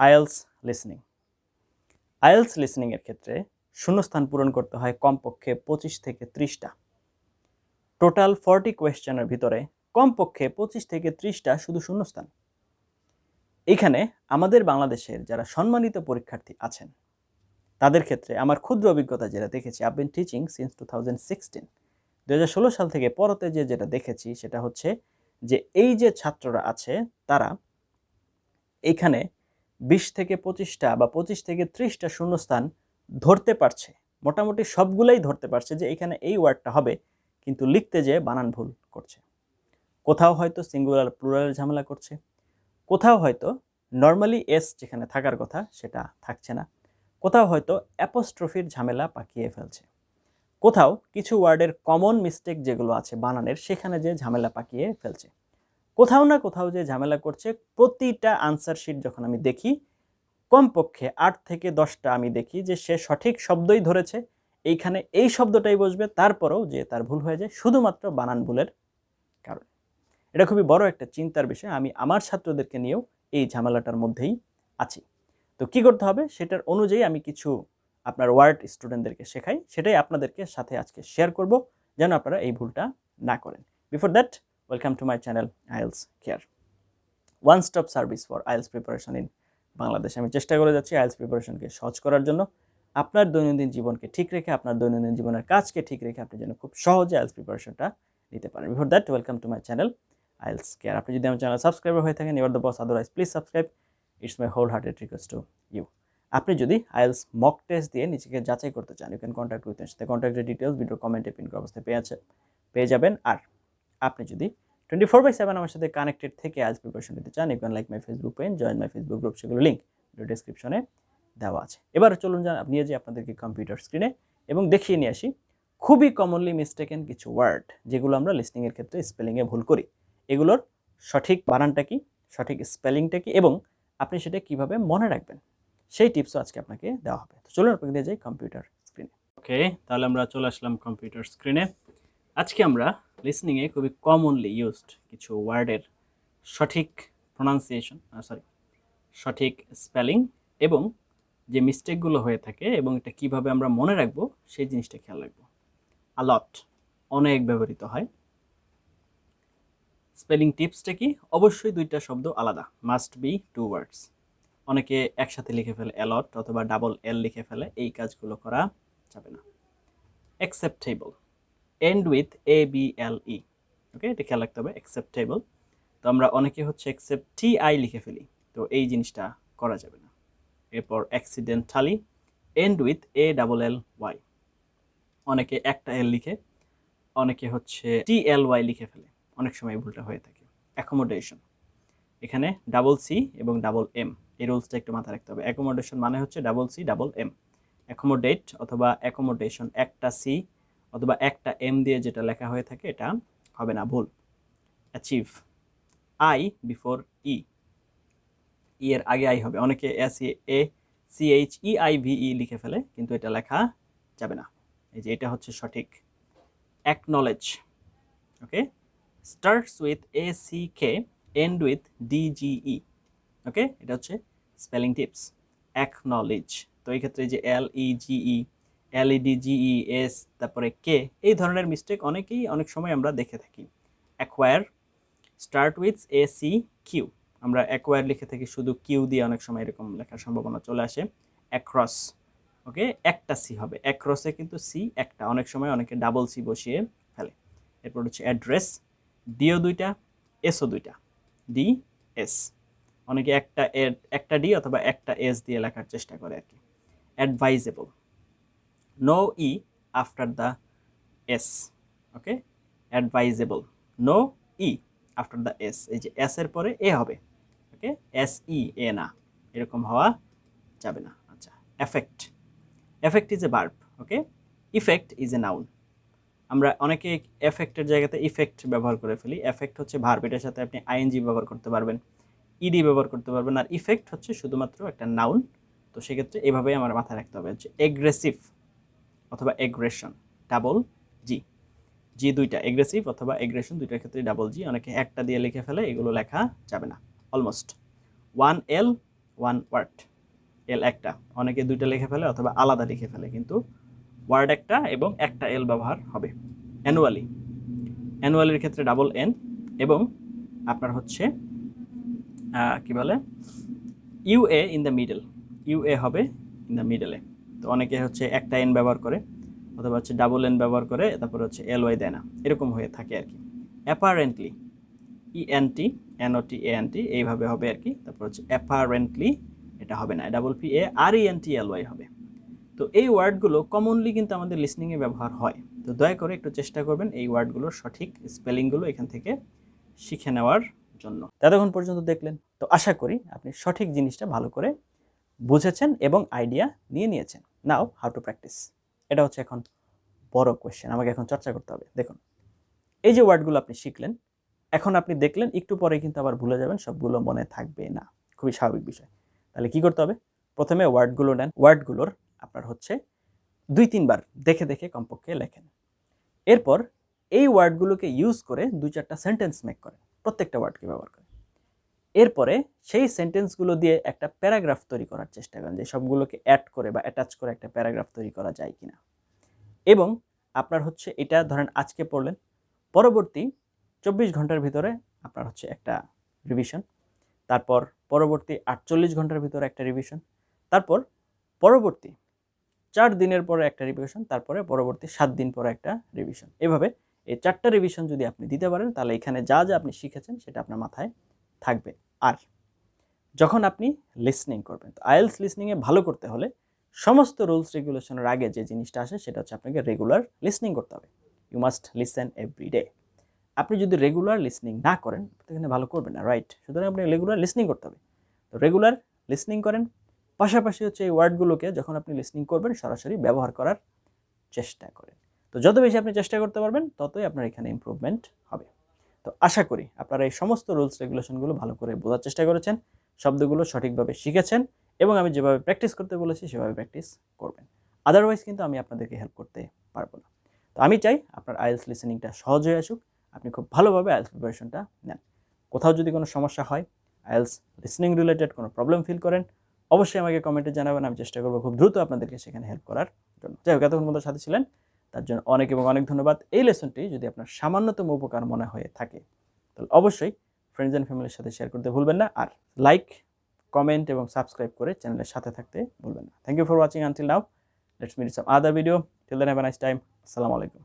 IELTS listening IELTS লিসনিংয়ের ক্ষেত্রে শূন্যস্থান পূরণ করতে হয় কমপক্ষে পঁচিশ থেকে ত্রিশটা। টোটাল ফর্টি কোয়েশ্চেনের ভিতরে কমপক্ষে পঁচিশ থেকে ত্রিশটা শুধু শূন্যস্থান। এখানে আমাদের বাংলাদেশের যারা সম্মানিত পরীক্ষার্থী আছেন, তাদের ক্ষেত্রে আমার ক্ষুদ্র অভিজ্ঞতা যেটা দেখেছি I been teaching since two thousand sixteen দু হাজার ষোলো সাল থেকে পরতে যে যেটা দেখেছি, সেটা হচ্ছে যে এই যে ছাত্ররা আছে, তারা এইখানে বিশ থেকে পঁচিশটা বা পঁচিশ থেকে ত্রিশটা শূন্যস্থান ধরতে পারছে। মোটামুটি সবগুলাই ধরতে পারছে যে এখানে এই ওয়ার্ডটা হবে, কিন্তু লিখতে যে বানান ভুল করছে। কোথাও হয়তো সিঙ্গুলার প্লুরালের ঝামেলা করছে। কোথাও হয়তো নর্মালি এস যেখানে থাকার কথা সেটা থাকছে না। কোথাও হয়তো অ্যাপোস্ট্রফির ঝামেলা পাকিয়ে ফেলছে। কোথাও কিছু ওয়ার্ডের কমন মিস্টেক যেগুলো আছে বানানের, সেখানে যে ঝামেলা পাকিয়ে ফেলছে। কোথাও না কোথাও যে ঝামেলা করছে, প্রতিটা আনসার শিট যখন আমি দেখি, কমপক্ষে আট থেকে দশটা আমি দেখি যে সে সঠিক শব্দই ধরেছে, এইখানে এই শব্দটাই বসবে, তারপরেও যে তার ভুল হয়ে যায়, শুধুমাত্র বানান ভুলের কারণে। এটা খুবই বড় একটা চিন্তার বিষয়, আমি আমার ছাত্রদেরকে নিয়েও এই ঝামেলাটার মধ্যেই আছি। তো কি করতে হবে? সেটার অনুযায়ী আমি কিছু আপনার ওয়ার্ড স্টুডেন্টদেরকে শেখাই, সেটাই আপনাদেরকে সাথে আজকে শেয়ার করব, যেন আপনারা এই ভুলটা না করেন। Before that welcome to my channel IELTS care one stop service for IELTS preparation in Bangladesh আমি চেষ্টা করে যাচ্ছি আইএলস প্রিপারেশনকে সহজ করার জন্য। আপনার দৈনন্দিন জীবনকে ঠিক রেখে, আপনার দৈনন্দিন জীবনের কাজকে ঠিক রেখে আপনি যেন খুব সহজে আইএলস প্রিপারেশনটা নিতে পারেন। Before that welcome to my channel IELTS care আপনি যদি আমার চ্যানেল সাবস্ক্রাইবার হয়ে থাকেন your the boss otherwise please subscribe it's my whole hearted request to you আপনি যদি আইএলস মক টেস্ট দিয়ে নিজেকে যাচাই করতে চান ইউ ক্যান কন্ট্যাক্ট উইথ সাথে কন্ট্যাক্টের ডিটেলস ভিডিও কমেন্টে পিন অবস্থায় পেয়ে আছে, পেয়ে যাবেন। আর আপনি যদি টোয়েন্টি ফোর বাই সেভেন আমার সাথে কানেক্টেড থেকে আজ প্রিপারেশন নিতে চান you can like my Facebook page join my Facebook group সেগুলো লিঙ্ক ডিসক্রিপশনে দেওয়া আছে। এবার চলুন যান নিয়ে যাই আপনাদেরকে কম্পিউটার স্ক্রিনে এবং দেখিয়ে নিয়ে আসি খুবই কমনলি মিস্টেকেন কিছু ওয়ার্ড যেগুলো আমরা লিসনিংয়ের ক্ষেত্রে স্পেলিংয়ে ভুল করি। এগুলোর সঠিক বানানটা কি, সঠিক স্পেলিংটা কি, এবং আপনি সেটা কীভাবে মনে রাখবেন, সেই টিপসও আজকে আপনাকে দেওয়া হবে। তো চলুন আপনাকে দিয়ে যাই কম্পিউটার স্ক্রিনে ওকে তাহলে আমরা চলে আসলাম কম্পিউটার স্ক্রিনে আজকে আমরা লিসনিংয়ে খুবই কমনলি ইউজড কিছু ওয়ার্ডের সঠিক প্রোনাউন্সিয়েশন সরি সঠিক স্পেলিং এবং যে মিস্টেকগুলো হয়ে থাকে এবং এটা কীভাবে আমরা মনে রাখব, সেই জিনিসটা খেয়াল রাখব। আলট অনেক ব্যবহৃত হয়। স্পেলিং টিপসটা কি? অবশ্যই দুইটা শব্দ আলাদা মাস্ট বি টু ওয়ার্ডস অনেকে একসাথে লিখে ফেলে অ্যালট অথবা ডাবল এল লিখে ফেলে, এই কাজগুলো করা যাবে না। Acceptable end with A B L E okay এটা খেয়াল রাখতে হবে অ্যাকসেপ্টেবল তো আমরা অনেকে হচ্ছে অ্যাকসেপ্ট টি আই লিখে ফেলি। তো এই জিনিসটা করা যাবে না। এরপর accidentally end with A double L Y অনেকে একটা এল লিখে, অনেকে হচ্ছে টি এল ওয়াই লিখে ফেলে। অনেক সময় ভুলটা হয়ে থাকে। অ্যাকোমোডেশন এখানে ডাবল সি এবং ডাবল এম এই রুলসটা একটু মাথায় রাখতে হবে। অ্যাকোমোডেশন মানে হচ্ছে double C double M accommodate অথবা অ্যাকোমোডেশন একটা সি অথবা একটা এম দিয়ে যেটা লেখা হয়ে থাকে, এটা হবে না, ভুল। Achieve I before E E এর আগে আই হবে। অনেকে S A C H E I V E লিখে ফেলে, কিন্তু এটা লেখা যাবে না। এই যে এটা হচ্ছে সঠিক। Acknowledge okay starts with A C K end with D G E okay এটা হচ্ছে স্পেলিং টিপস অ্যাকনলেজ তো এই ক্ষেত্রে যে L E G E E D G E S তারপরে কে এই ধরনের মিস্টেক অনেকেই অনেক সময় আমরা দেখে থাকি। Acquire start with A C Q আমরা অ্যাকোয়ার লিখে থাকি, শুধু কিউ দিয়ে অনেক সময় এরকম লেখার সম্ভাবনা চলে আসে। অ্যাক্রস ওকে একটা সি হবে। অ্যাক্রসে কিন্তু সি একটা। অনেক সময় অনেকে ডাবল সি বসিয়ে ফেলে। এরপর হচ্ছে অ্যাড্রেস ডিও দুইটা এসও দুইটা। ডি এস অনেকে একটা একটা ডি অথবা একটা এস দিয়ে লেখার চেষ্টা করে আর কি। Advisable no E after the S okay advisable no E after the S এই যে এস এর পরে এ হবে ওকে এস ই এ না, এরকম হওয়া যাবে না আচ্ছা affect affect is a verb okay effect is a noun আমরা অনেকে এফেক্টের জায়গাতে ইফেক্ট ব্যবহার করে ফেলি। এফেক্ট হচ্ছে ভার্ব এটার সাথে আপনি আইএনজি ব্যবহার করতে পারবেন ইডি ব্যবহার করতে পারবেন, আর ইফেক্ট হচ্ছে শুধুমাত্র একটা নাউন তো সেক্ষেত্রে এভাবেই আমার মাথায় রাখতে হবে, হচ্ছে এগ্রেসিভ অথবা এগ্রেশন ডাবল জি জি দুইটা এগ্রেসিভ অথবা এগ্রেশন দুইটার ক্ষেত্রে ডাবল জি অনেকে একটা দিয়ে লিখে ফেলে, এগুলো লেখা যাবে না। Almost one L one word L একটা। অনেকে দুইটা লিখে ফেলে অথবা আলাদা লিখে ফেলে, কিন্তু ওয়ার্ড একটা এবং একটা এল ব্যবহার হবে। অ্যানুয়ালি অ্যানুয়ালির ক্ষেত্রে ডাবল এন এবং আপনার হচ্ছে কি বলে? U A in the middle U A হবে ইন দ্য মিডলে তো অনেকে হচ্ছে একটা এন ব্যবহার করে, অথবা হচ্ছে ডাবল এন ব্যবহার করে, তারপর হচ্ছে এল ওয়াই দেয় না। এরকম হয়ে থাকে আর কি। Apparently E N T N O T A N T এইভাবে হবে আর কি। তারপর হচ্ছে অ্যাপারেন্টলি এটা হবে না double P A R E N T L Y হবে। তো এই ওয়ার্ডগুলো কমনলি কিন্তু আমাদের লিসনিংয়ে ব্যবহার হয়। তো দয়া করে একটু চেষ্টা করবেন এই ওয়ার্ডগুলোর সঠিক স্পেলিংগুলো এখান থেকে শিখে নেওয়ার জন্য। ততক্ষণ পর্যন্ত দেখলেন, তো আশা করি আপনি সঠিক জিনিসটা ভালো করে বুঝেছেন এবং আইডিয়া নিয়ে নিয়েছেন। নাও হাউ টু প্র্যাকটিস এটা হচ্ছে এখন বড় কোয়েশ্চেন আমাকে এখন চর্চা করতে হবে। দেখুন, এই যে ওয়ার্ডগুলো আপনি শিখলেন, এখন আপনি দেখলেন, একটু পরে কিন্তু আবার ভুলে যাবেন, সবগুলো মনে থাকবে না। খুবই স্বাভাবিক বিষয়। তাহলে কি করতে হবে? প্রথমে ওয়ার্ডগুলো নেন। ওয়ার্ডগুলোর আপনার হচ্ছে দুই তিনবার দেখে দেখে কমপক্ষে লেখেন। এরপর এই ওয়ার্ডগুলোকে ইউজ করে দুই, চারটা সেন্টেন্স মেক করেন। প্রত্যেকটা ওয়ার্ডকে ব্যবহার করে এরপরে সেই সেন্টেন্সগুলো দিয়ে একটা প্যারাগ্রাফ তৈরি করার চেষ্টা করেন যে সবগুলোকে অ্যাড করে বা অ্যাটাচ করে একটা প্যারাগ্রাফ তৈরি করা যায় কিনা। এবং আপনার হচ্ছে এটা ধরেন আজকে পড়লেন, পরবর্তী চব্বিশ ঘণ্টার ভিতরে আপনার হচ্ছে একটা রিভিশন তারপর পরবর্তী আটচল্লিশ ঘণ্টার ভিতরে একটা রিভিশন তারপর পরবর্তী চার দিনের পরে একটা রিভিশন তারপরে পরবর্তী সাত দিন পরে একটা রিভিশন এভাবে এই চারটা রিভিশন যদি আপনি দিতে পারেন, তাহলে এখানে যা যা আপনি শিখেছেন সেটা আপনার মাথায় থাকবে। আর যখন আপনি লিসনিং করবেন, তো আইএলস লিসনিংয়ে ভালো করতে হলে সমস্ত রুলস রেগুলেশনের আগে যে জিনিসটা আসে সেটা হচ্ছে আপনাকে রেগুলার লিসনিং করতে হবে। You must listen every day আপনি যদি রেগুলার লিসনিং না করেন এখানে ভালো করবেন না রাইট সুতরাং আপনি রেগুলার লিসনিং করতে হবে। তো রেগুলার লিসনিং করেন, পাশাপাশি হচ্ছে এই ওয়ার্ডগুলোকে যখন আপনি লিসনিং করবেন, সরাসরি ব্যবহার করার চেষ্টা করেন। তো যত বেশি আপনি চেষ্টা করতে পারবেন, ততই আপনার এখানে ইমপ্রুভমেন্ট হবে। তো আশা করি আপনারা এই সমস্ত রুলস রেগুলেশনগুলো ভালো করে বোঝার চেষ্টা করেছেন, শব্দগুলো সঠিকভাবে শিখেছেন এবং আমি যেভাবে প্র্যাকটিস করতে বলেছি, সেভাবে প্র্যাকটিস করবেন। আদারওয়াইজ কিন্তু আমি আপনাদেরকে হেল্প করতে পারব না। তো আমি চাই আপনার আইএলস লিসেনিংটা সহজ হয়ে আসুক, আপনি খুব ভালোভাবে আইএলস প্রিপারেশনটা নেন। কোথাও যদি কোনো সমস্যা হয় আইএলস লিসনিং রিলেটেড কোনো প্রবলেম ফিল করেন, অবশ্যই আমাকে কমেন্টে জানাবেন, আমি চেষ্টা করব খুব দ্রুত আপনাদেরকে সেখানে হেল্প করার জন্য। যাই হোক, এতক্ষণ মতো সাথে ছিলেন তার জন্য অনেক এবং অনেক ধন্যবাদ। এই লেসনটি যদি আপনার সামান্যতম উপকার মনে হয়ে থাকে, তাহলে অবশ্যই ফ্রেন্ডস অ্যান্ড ফ্যামিলির সাথে শেয়ার করতে ভুলবেন না আর লাইক কমেন্ট এবং সাবস্ক্রাইব করে চ্যানেলের সাথে থাকতে ভুলবেন না। Thank you for watching until now let's meet some other video till then have nice time আসসালামু আলাইকুম